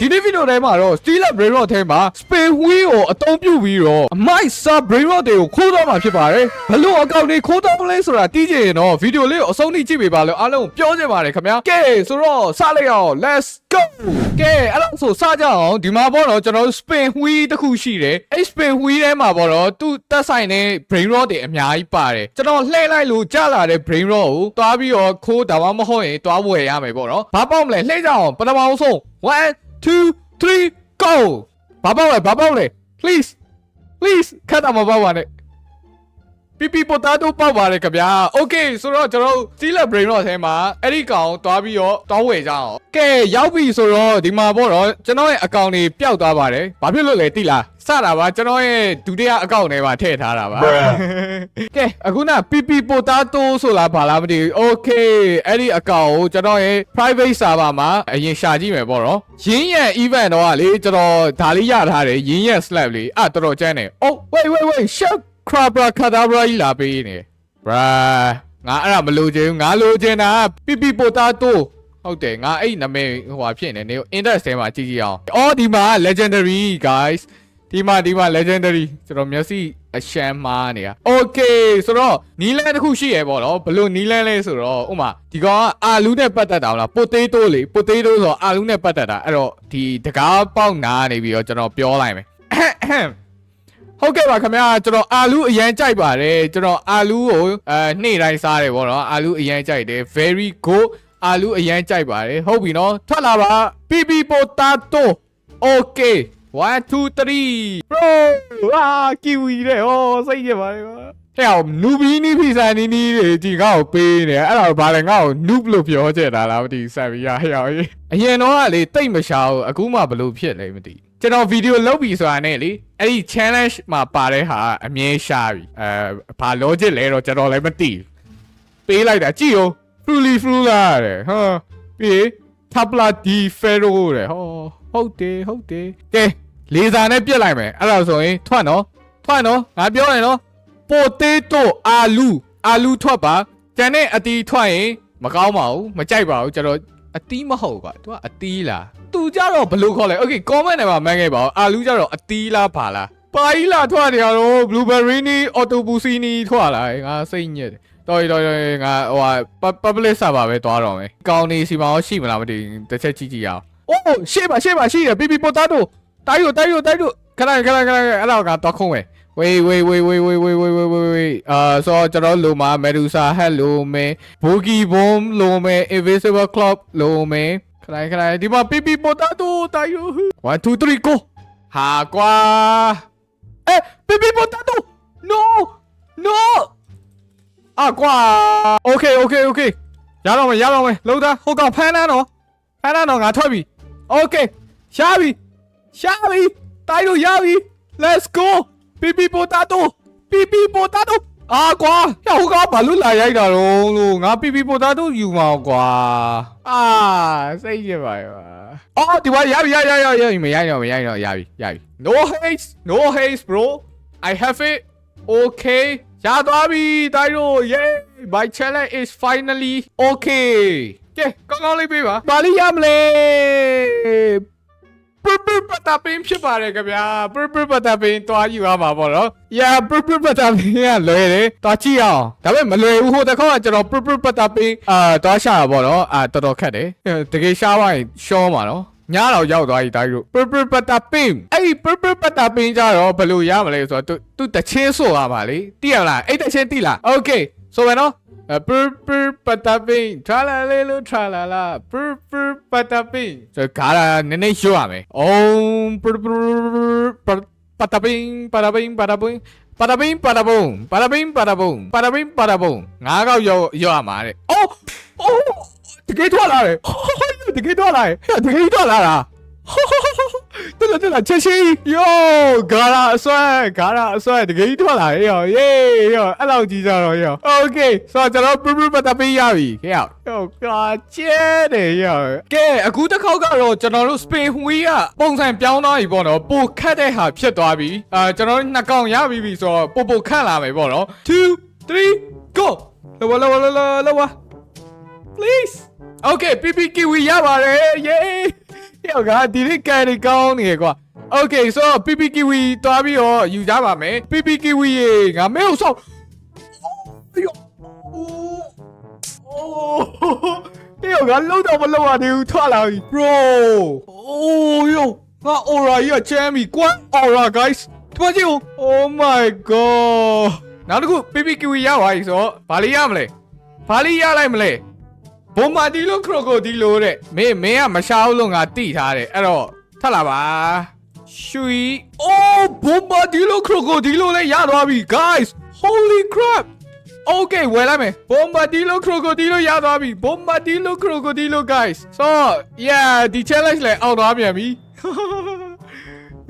ဒီနေ့ဗီဒီယိုထဲမှာတော့ Steeler Brain Rot ထဲမှာ Spin Wheel ကိုအသုံးပြုပြီးတော့အမိုက် Sub Brain Rot တွေကိုခိုးသွားမှာဖြစ်ပါတယ်ဘလို့အကောင့်တွေခိုးသွားမလဲဆိုတာသိချင်ရင်တော့ဗီဒီယိုလေးကိုအဆုံးထိကြည့်ပေးပါလို့အားလုံးပြောချင်ပါတယ်ခင်ဗျာကဲဆိုတော့စလိုက်အောင် let's go ကဲအဲ့တော့ဆိုစကြအောင်ဒီမှာပေါ့တော့ကျွန်တော်တို့ Spin Wheel တစ်ခုရှိတယ်အဲ့ Spin Wheel ထဲမှာပေါ့တော့သူ့တက်ဆိုင်တဲ့ Brain Rot တွေအများကြီးပါတယ်ကျွန်တော်လှည့်လိုက်လို့ကြာလာတဲ့ Brain Rot ကိုတွားပြီးတော့ခိုးဒါမှမဟုတ်ရင်တွားဝယ်ရမယ်ပေါ့နော်ဘာပေါ့မလဲလှည့်ကြအောင်ပထမဆုံး one two three go ဘာပေါ့လဲဘာပေါ့လဲ please please ခတ်တာမပေါ့ပါနဲ့ ပီပီပိုတာတိုပေါက်ပါတယ်ခင်ဗျာ okay ဆိုတော့ကျွန်တော်တို့ Steeler Brain Rot ထဲမှာအဲ့ဒီကောင်တွားပြီးတော့တောင်းဝယ်ကြအောင်ကဲရောက်ပြီဆိုတော့ဒီမှာပေါ့တော့ကျွန်တော်ရဲ့အကောင့်တွေပျောက်သွားပါတယ်ဘာဖြစ်လို့လဲသိလားစတာပါကျွန်တော်ရဲ့ဒုတိယအကောင့်ထဲမှာထည့်ထားတာပါကဲအခုန PP Potato ဆိုလားဘာလားမသိဘူး Okay အဲ့ဒီအကောင့်ကိုကျွန်တော်ရဲ့ private server မှာအရင်ရှာကြည့်မယ်ပေါ့နော်ရင်းရဲ့ event တော့ကလေကျွန်တော်ဒါလေးရထားတယ်ရင်းရဲ့ slab လေးအဲ့တော်တော်ကျန်းတယ် Oh wait wait wait shut crabra cadabra ကြီးလာပေးနေ bruh ငါအဲ့ဒါမလိုချင်ဘူးငါလိုချင်တာ PP Potato ဟုတ်တယ်ငါအဲ့နာမည်ဟိုဟာဖြစ်နေနေ index ထဲမှာကြည့်ကြည့်အောင်အော်ဒီမှာ legendary guys ဒီမှာဒီမှာ legendary ကျွန်တော်မျက်စိအရှမ်းမားနေတာ okay ဆိုတော့နီလန်းတစ်ခုရှိရပေါ့နော်ဘလို့နီလန်းလဲဆိုတော့ဥမာဒီကောင်ကအာလူးနဲ့ပတ်သက်တာမလား potato လေ potato ဆိုတော့အာလူးနဲ့ပတ်သက်တာအဲ့တော့ဒီတကားပေါက်နာနေပြီးတော့ကျွန်တော်ပြောလိုက်မယ် ဟုတ်ကဲ့ပါခင်ဗျာကျွန်တော်အာလူးအရန်ကြိုက်ပါတယ်ကျွန်တော်အာလူးကိုအဲနှိမ့်တိုင်းစားတယ်ဗောနော်အာလူးအရန်ကြိုက်တယ် very good အာလူးအရန်ကြိုက်ပါတယ်ဟုတ်ပြီနော်ထွက်လာပါ PP potato okay 1 2 3 bro အာကီဝီတဲ့ဟောစိတ်ရပါတယ်ကွာဟဲ့အောင်နူဘီနီဖီဆန်နီနီတွေဒီငါ့ကိုပေးနေအဲ့ဒါဘာလဲငါ့ကိုနူဘလို့ပြောချင်တာလားမသိဘူးဆက်ပြီးရဟဲ့အောင်ကြီးအရင်တော့ကလေတိတ်မရှာဘူးအခုမှဘလို့ဖြစ်လဲမသိဘူး ကျွန်တော်ဗီဒီယိုလုပ်ပြီဆိုတာနဲ့လေအဲ့ဒီ challenge မှာပါတဲ့ဟာအမြဲရှာပြီအဲဘာ logic လဲတော့ကျွန်တော်လည်းမသိဘူးပေးလိုက်တာကြည့်ရော fully full လာတယ်ဟာပြီး tabla di ferro တဲ့ဟောဟုတ်တယ်ဟုတ်တယ်ကဲလေစာနဲ့ပြစ်လိုက်မယ်အဲ့ဒါဆိုရင်ထွက်နော်ထွက်နော်ငါပြောရင်နော် potato အာလူအာလူထွက်ပါကျန်တဲ့အတီးထွက်ရင်မကောင်းပါဘူးမကြိုက်ပါဘူးကျွန်တော် အတီးမဟုတ်ကွာ तू ကအတီးလားသူကြတော့ဘယ်လို့ခေါ်လဲ okay comment ထဲမှာမှန်းခဲ့ပါဦးအာလူကြတော့အတီးလားဘာလားပါကြီးလားထွက်နေရတော့ blueberry နီ autobus နီထွက်လာငါစိတ်ညစ်တယ်တော်ရတော်ရငါဟိုဟာ public server ပဲသွားတော့မယ်ကောင်းနေစီမအောင်ရှိမလားမသိဘူးတစ်ချက်ကြည့်ကြည့်ရအောင်အိုးရှေ့ပါရှေ့ပါရှိတယ် pipi potato တိုက်ရတိုက်ရတိုက်ရခဏခဏခဏအဲ့တော့ကတော့ခုံးမယ် Wait, wait, wait, wait, wait, wait, wait, wait, wait, wait. အာဆိုတော့ကျွန်တော်လိုမှာ Medusa. Hat လိုမယ် Boogie Bomb လိုမယ် Invisible Club လိုမယ်ခလိုက်ခလိုက်ဒီမှာ PP Potato တာယူ1 2 3 go ဟာကွာအဲ PP Potato no no. အာကွာ Okay okay okay. ရတော့မယ်ရတော့မယ်လုံးသားဟိုကောင်ဖမ်းတာနော်ဖမ်းတာနော်ငါထွက်ပြီ Okay ရှားပြီရှားပြီတိုက်လို့ရပြီ Let's go. ပီပီပိုတာတိုပီပီပိုတာတိုအာကွာဟဲ့ဟိုကောင်ဘာလို့လာရိုက်တာတော့လို့ငါပီပီပိုတာတိုယူမှာကွာအာစိတ်ရပါရောအော်ဒီဝါရပြီရရရရမရိုက်တော့မရိုက်တော့ရပြီရပြီ no haste no haste bro i have it okay ရသွားပြီတိုင်းတို့ yay my challenge is finally okay ကဲကောင်းကောင်းလေးပေးပါဘာလို့ရမလဲ ပပပတာပင်းဖြစ်ပါတယ်ခင်ဗျာပပပတာပင်းတွားယူရမှာပေါ့နော်။ Yeah ပပပတာပင်းကလွယ်တယ်။တွားကြည့်အောင်။ဒါပေမဲ့မလွယ်ဘူးဟိုတစ်ခေါက်ကကျွန်တော်ပပပတာပင်းအာတွားရှာတာပေါ့နော်။အာတော်တော်ခက်တယ်။တကယ်ရှားသွားရင်ရှောမှာနော်။ညတော့ရောက်သွားပြီတိုင်းတို့ပပပတာပင်းအဲ့ဒီပပပတာပင်းကြတော့ဘယ်လိုရမလဲဆိုတော့သူသူတချင်းဆိုရမှာလေတိရလားအဲ့တချင်းတိလား Okay ဆိုမယ်နော် ပပပတာပင်းထလာလေလို့ထလာလာပပပတာပင်းဆိုကားနည်းနည်းရွတ်ရမယ်အုံးပပပတာပင်းပတာပင်းပတာပင်းပတာပင်းပတာဘုံပတာပင်းပတာဘုံပတာပင်းပတာဘုံငါးကောက်ရွတ်ရွတ်ရမှာတဲ့အော်အော်တကယ်ထွက်လာတယ်တကယ်ထွက်လာတယ်တကယ်ထွက်လာတာ တက်လာတက်လာချက်ရှိယိုဂါရာအဆွဲဂါရာအဆွဲတကယ်ထွက်လာရောယေးရောအဲ့လောက်ကြီးကြတော့ရောโอเคဆိုတော့ကျွန်တော်ပပပတပေးရပြီခေယောယောကာကျဲတယ်ရောကဲအခုတစ်ခေါက်ကတော့ကျွန်တော်တို့ spin wheel ကပုံစံပြောင်းသွားပြီပေါ့နော်ပိုခတ်တဲ့ဟာဖြစ်သွားပြီအာကျွန်တော်တို့နှစ်ကောင်ရပြီပြီဆိုတော့ပိုပိုခတ်လာမယ်ပေါ့နော်2 3 go လောလောလောလောလော please okay pp kiwi ရပါတယ် yay ယောက်ကဒီနေ့ကန်နေကောင်းနေရကွာ Okay so PPKW တွားပြီးတော့ယူကြပါမယ် PPKW ရေငါမဲကိုဆောက်ယောအိုးယောကလုံးတော့မလုံးရသေးဘူးထွက်လာပြီ bro အိုးယောငါ aura ကြီးကချမ်းပြီကွာ aura guys ဒီမကြည့်ဦး Oh my god နောက်တစ်ခု PPKW ရပါပြီဆိုတော့ဘာလေးရမလဲဘာလေးရလိုက်မလဲ ဘုံမာတီလိုခရိုကိုဒီလိုတဲ့မင်းမင်းကမရှာဘူးလို့ငါတိထားတယ်အဲ့တော့ထပ်လာပါရွှီအိုးဘုံမာတီလိုခရိုကိုဒီလိုလည်းရသွားပြီ guys holy crap okay ဝယ်လိုက်မယ်ဘုံမာတီလိုခရိုကိုဒီလိုရသွားပြီဘုံမာတီလိုခရိုကိုဒီလို guys so yeah ဒီ challenge လည်းအောက်သွားပြန်ပြီ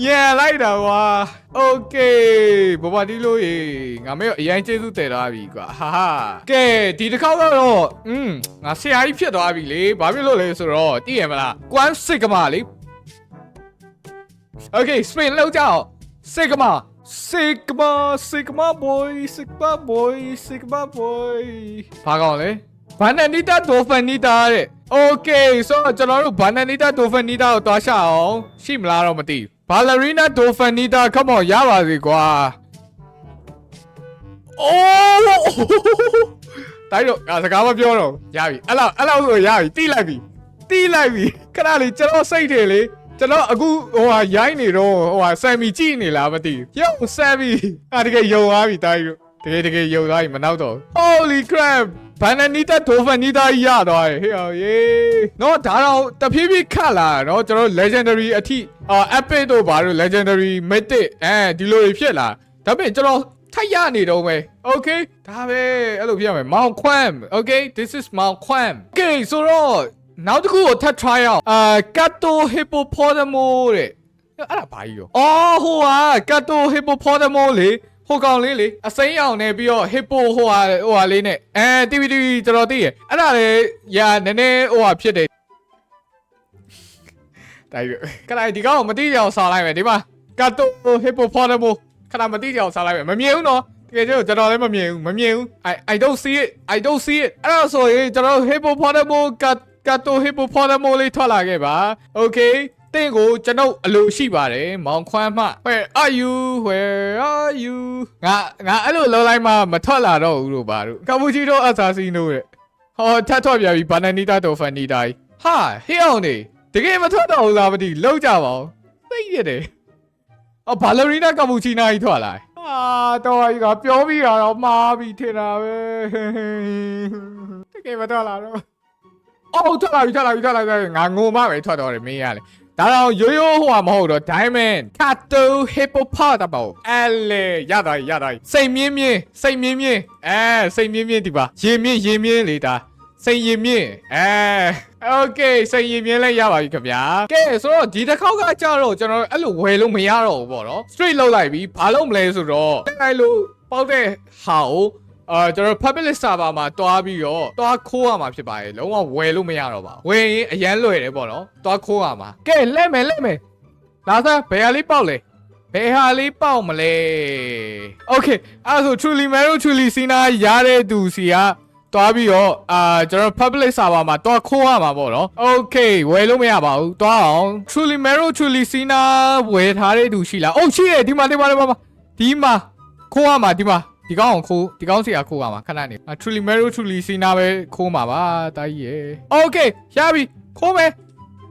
မြန်လိုက်တာကွာโอเคဘဘဒီလို့ရေငါမေအရင်ကျေးဇူးတည်သွားပြီကွာဟာဟာကဲဒီတစ်ခေါက်တော့อืมငါဆရာကြီးဖြစ်သွားပြီလေဘာဖြစ်လို့လဲဆိုတော့သိရမလားကွမ်စစ်ကမာလေโอเคစပင်လောက်ကြအောင်စစ်ကမာ Sigma Sigma boy Sigma boy Sigma boy ဘာကောင်လဲဘာနနီတာဒိုဖန်နီတာတဲ့ Okay so ကျွန်တော်တို့ဘာနနီတာဒိုဖန်နီတာကိုတွားရှအောင်ရှိမလားတော့မသိဘူး Ballerina Dolphinita come on ရပါစေကွာ Oh တိုင်းတော့ငါစကားမပြောတော့ရပြီအဲ့လောက်အဲ့လောက်ဆိုရပြီတီးလိုက်ပြီတီးလိုက်ပြီခဏလေးကျွန်တော်စိတ်တယ်လေကျွန်တော်အခုဟိုဟာရိုင်းနေတော့ဟိုဟာဆမ်မီကြည့်နေလားမသိဘူးယောဆမ်မီအာတကယ်ယုံသွားပြီတိုင်းတို့တကယ်တကယ်ယုံသွားပြီမနောက်တော့ Holy crap ဘန်နနီတာဒိုဖန်နီတာရသွားတယ်ဟေ့အောင်ယေနော်ဒါတော့တဖြည်းဖြည်းခတ်လာနော်ကျွန်တော် legendary အထိ အာ epic တို့ဘာလို့ legendary mythic အဲဒီလိုတွေဖြစ်လာဒါပေမဲ့ကျွန်တော်ထိုက်ရနေတော့ပဲ okay ဒါပဲအဲ့လိုဖြစ်ရမယ် Mount Quam okay this is Mount Quam okay ဆိုတော့နောက်တစ်ခုကိုထပ် try အောင်အာ Kato Hippopotamo တဲ့အဲ့ဒါဘာကြီးရောအော်ဟိုဟာ Kato Hippopotamo လေဟိုကောင်လေးလေအစိမ်းရောင်နေပြီးတော့ hippo ဟိုဟာဟိုဟာလေးနဲ့အဲ TV TV ကျွန်တော်သိရအဲ့ဒါလေညာနည်းနည်းဟိုဟာဖြစ်တယ် တိုင်းကလိုက်ဒီကောင်ကိုမသိကြအောင်ဆောင်းလိုက်မယ်ဒီမှာ Kato Hippopotamo ခဏမသိကြအောင်ဆောင်းလိုက်မယ်မမြင်ဘူးနော်တကယ်ကျတော့ကျွန်တော်လည်းမမြင်ဘူးမမြင်ဘူး I I don't see it I don't see it အဲ့ဒါဆိုရင်ကျွန်တော် Hippopotamo Kato Hippopotamo လေးထွက်လာခဲ့ပါ Okay တင့်ကိုကျွန်ုပ်အလိုရှိပါတယ်မောင်ခွမ်းမှ Where are you Where are you ငါငါအဲ့လိုလုံးလိုက်မှမထွက်လာတော့ဘူးလို့ပါတို့ကာပူချီတိုအဆာစီနိုတဲ့ဟောထပ်ထွက်ပြပြီဘာနနီတာတိုဖန်နီတိုင်းဟာဟေးအောင်နေ တကယ်မထွက်တော့ဘူးလားမသိလောက်ကြပါဦးသိရတယ်အော်ဘာလရီနာကာပူချီနာကြီးထွက်လာအာတော့ဒီကပြောပြီးတာတော့မှားပြီးထင်တာပဲတကယ်မထွက်လာတော့အော်ထွက်လာပြီထွက်လာပြီထွက်လာပြီငါငိုမှပဲထွက်တော့တယ်မင်းရလေဒါတော့ရိုးရိုးဟိုဟာမဟုတ်တော့ diamond kato hippopotamus အဲ့လေရတာရတာစိတ်မြင်းမြင်းစိတ်မြင်းမြင်းအဲစိတ်မြင်းမြင်းဒီပါရင်မြင်းရင်မြင်းလေဒါစိတ်ရင်မြင်းအဲ โอเคစိတ်ရင်မြင်းလည်းရပါပြီခင်ဗျာကဲဆိုတော့ဒီတစ်ခေါက်ကကြတော့ကျွန်တော်အဲ့လိုဝယ်လို့မရတော့ဘူးပေါ့နော် straight လောက်လိုက်ပြီဘာလို့မလဲဆိုတော့အဲ့လိုပေါက်တဲ့ဟာကိုအာကျွန်တော် public server မှာတွားပြီးတော့တွားခိုးရမှာဖြစ်ပါတယ်လုံးဝဝယ်လို့မရတော့ပါဘူးဝယ်ရင်အရန်လွယ်တယ်ပေါ့နော်တွားခိုးရမှာကဲလက်မယ်လက်မယ်လာစားဘယ်ဟာလေးပေါက်လဲဘယ်ဟာလေးပေါက်မလဲ Okay အဲ့ဒါဆို truly mero truly sina ရတဲ့သူစီက တွားပြီးတော့အာကျွန်တော် public server မှာတွားခိုးရမှာပေါ့နော် Okay ဝယ်လို့မရပါဘူးတွားအောင် truly mero truly sina ဝယ်ထားတဲ့သူရှိလားအိုးရှိတယ်ဒီမှာဒီမှာဒီမှာဒီမှာခိုးရမှာဒီမှာဒီကောင်းအောင်ခိုးဒီကောင်းစီကခိုးရမှာခဏနေအာ truly mero truly sina ပဲခိုးမှာပါတာကြီးရယ် Okay ရပြီခိုးမယ်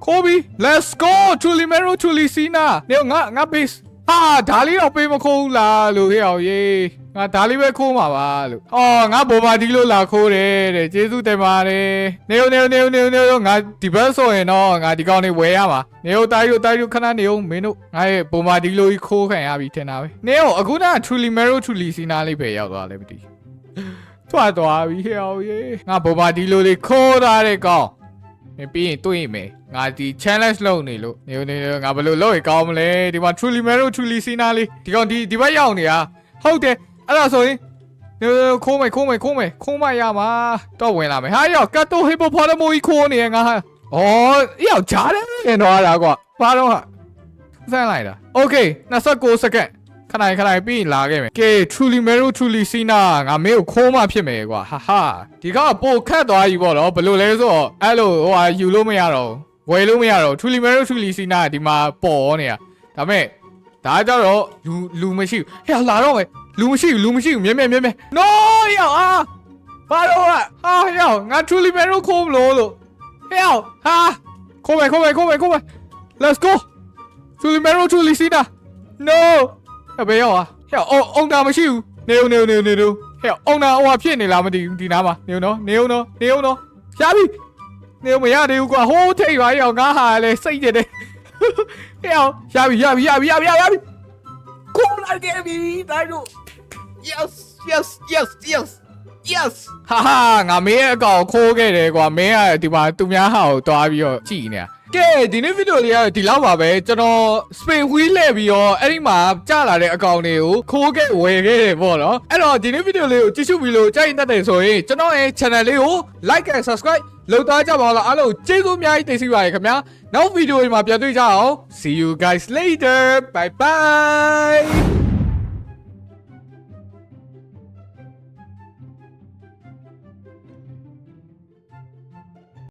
ခိုးပြီ let's go truly mero truly sina နေငါငါ base ဟာဒါလေးတော့ပေးမခိုးဘူးလားလို့ဟဲ့အောင်ရေး ငါဒါလေးပဲခိုးမှာပါလို့အော်ငါဘောပါဒီလို့လာခိုးတယ်တဲ့ကျေးဇူးတင်ပါတယ်နေဦးနေဦးနေဦးနေဦးနေဦးငါဒီဘက်ဆိုရင်တော့ငါဒီကောင်လေးဝယ်ရမှာနေဦးတာယူတာယူခဏနေဦးမင်းတို့ငါရဲ့ဘောပါဒီလို့ကြီးခိုးခံရပြီထင်တာပဲနေဦးအခုနက truly mero truly sina လေးပဲရောက်သွားလဲမသိထွက်သွားပြီဟဲ့အောင်ရေးငါဘောပါဒီလို့လေးခိုးထားတဲ့ကောင်မင်းပြီးရင်တွေ့မယ်ငါဒီ challenge လုပ်နေလို့နေနေငါဘယ်လိုလုပ်ရင်ကောင်းမလဲဒီမှာ truly mero truly sina လေးဒီကောင်ဒီဒီဘက်ရောက်နေတာဟုတ်တယ် အဲ့ဒါဆိုရင်နေခိုးမယ်ခိုးမယ်ခိုးမယ်ခိုးမရမှာတော့ဝင်လာမယ်ဟာရောက် kato hippopotamus ကြီးခိုးနေငါဟာဩရောက်ဂျားတယ်နေတော့တာကွာဘာတော့ဟာစမ်းလိုက်တာ okay 29စက္ကန့်ခဏခဏပြီးရင်လာခဲ့မယ်ကဲ truly mero truly sina ငါမင်းကိုခိုးမှဖြစ်မယ်ကွာဟာဟာဒီကောင်ကပိုခတ်သွားပြီပေါ့နော်ဘယ်လိုလဲဆိုတော့အဲ့လိုဟိုဟာယူလို့မရတော့ဘူးဝယ်လို့မရတော့ထူလီမဲရိုထူလီစီနာကဒီမှာပေါ်နေတာဒါမဲ့ဒါကြတော့လူလူမရှိဘူးဟဲ့လာတော့မယ် လူမရှိဘူးလူမရှိဘူးမြဲမြဲမြဲမြဲ no ရောက်အာဘာလို့อ่ะဟာရောက်ငါထူလီမဲရိုခိုးမလို့လို့ဟဲ့ရောက်ဟာခိုးမယ်ခိုးမယ်ခိုးမယ်ခိုးမယ် let's go ထူလီမဲရိုထူလီစီနာ no အဘေရောက်อ่ะဟဲ့အောင်အောင်တာမရှိဘူးနေဦးနေဦးနေဦးနေဦးဟဲ့အောင်တာဟိုဟာဖြစ်နေလားမသိဘူးဒီနားမှာနေဦးနော်နေဦးနော်နေဦးနော်ရှားပြီ နေမရသေးဘူးကွာဟိုးထိတ်ပါရောငါဟာလေစိတ်ကြတယ်ဟဲ့အောင်ရပြီရပြီရပြီရပြီရပြီကိုလာခဲ့ပြီတိုင်းတို့ yes yes yes yes yes ဟာဟာငါမင်းရဲ့အကောင်ခိုးခဲ့တယ်ကွာမင်းကဒီမှာသူများဟာကိုတွားပြီးတော့ကြည်နေတာကဲဒီနေ့ဗီဒီယိုလေးကတော့ဒီလောက်ပါပဲကျွန်တော် spin wheel လှည့်ပြီးတော့အဲ့ဒီမှာကြာလာတဲ့အကောင်တွေကိုခိုးခဲ့ဝယ်ခဲ့တယ်ပေါ့နော်အဲ့တော့ဒီနေ့ဗီဒီယိုလေးကိုကြည့်ရှုပြီးလို့ကြိုက်ရင်တတ်တယ်ဆိုရင်ကျွန်တော်ရဲ့ channel လေးကို like and subscribe လုပ်သားကြပါဦးလားအားလုံးကျေးဇူးအများကြီးတင်စီပါရခင်ဗျာနောက်ဗီဒီယိုတွေမှာပြန်တွေ့ကြအောင် see you guys later bye bye